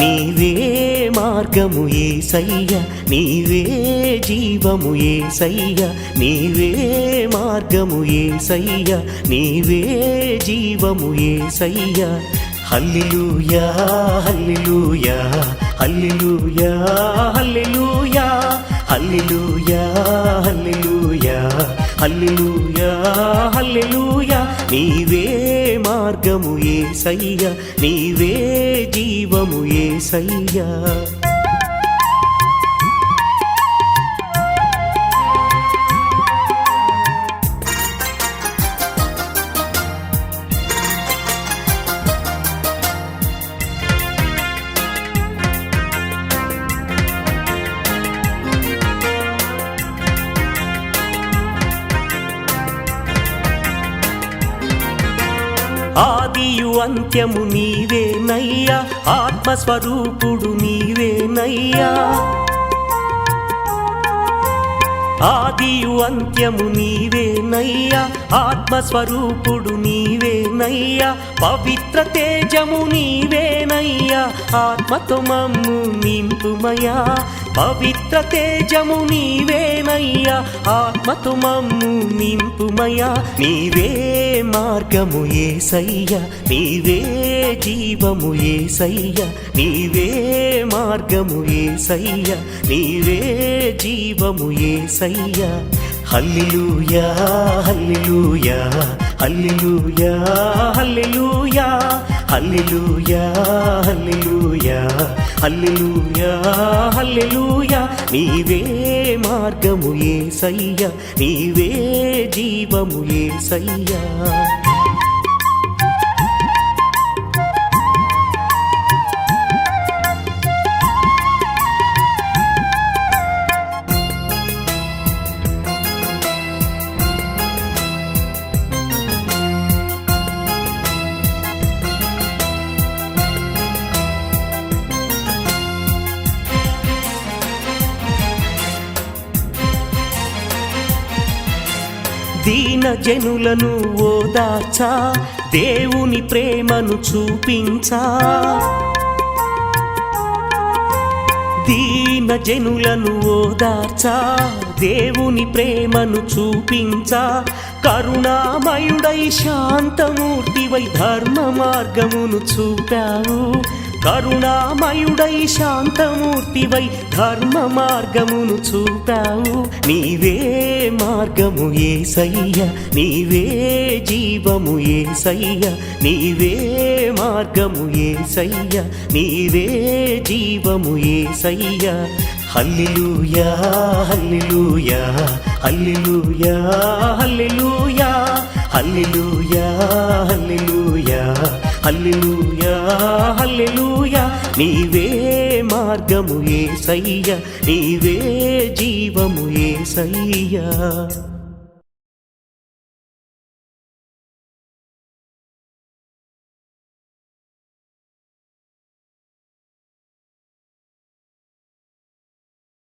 నీవే మార్గము ఏసయ్య నీవే జీవము ఏసయ్య నీవే మార్గము ఏసయ్య నీవే జీవము ఏసయ్య. హల్లెలూయా హల్లెలూయా హల్లెలూయా హల్లెలూయా హల్లెలూయా హల్లెలూయా హల్లెలూయా హల్లెలూయా నీవే మార్గము ఏసయ్య నీవే జీవము ఏసయ్యా. ఆదియు అంత్యము నీవేనయ్యా ఆత్మస్వరూపుడు నీవేనయ్యా. ఆదియు అంత్యము నీవేనయ్యా ఆత్మస్వరూపుడు నీవేనయ్యా పవిత్ర తేజము నీవేనయ్యా ఆత్మతో మమ్ము నింపుమయా పవిత్ర తేజము నీవేనయ్యా ఆత్మతో మమ్ము నింపుమయా నీవే మార్గము ఏసయ్య నీవే జీవము ఏసయ్య. నీవే మార్గము ఏసయ్య నీవే జీవము ఏసయ్యా. హల్లిలూయా హల్లిలూయా హల్లిలూయా హల్లిలూయా హల్లిలూయా హల్లిలూయా హల్లిలూయా హల్లిలూయా. నీవే మార్గము ఏ ఏసయ్య నీవే జీవము ఏ సయ్యా దీన జనులను ఓదార్చా దేవుని ప్రేమను చూపించా. దీన జనులను ఓదార్చా దేవుని ప్రేమను చూపించా. కరుణామయుడై శాంతమూర్తివై ధర్మ మార్గమును చూపావు. కరుణామయుడై శాంతమూర్తివై ధర్మ మార్గమును చూపావు. నీవే మార్గము ఏసయ్య నీవే జీవము ఏసయ్య నీవే మార్గము ఏసయ్య నీవే జీవము ఏసయ్య. హల్లెలూయా హల్లెలూయా హల్లెలూయా హల్లెలూయా హల్లెలూయా హల్లెలూయా. హల్లెలూయా హల్లెలూయా. నీవే మార్గము ఏ సయ్య నీవే జీవము ఏ సయ్యా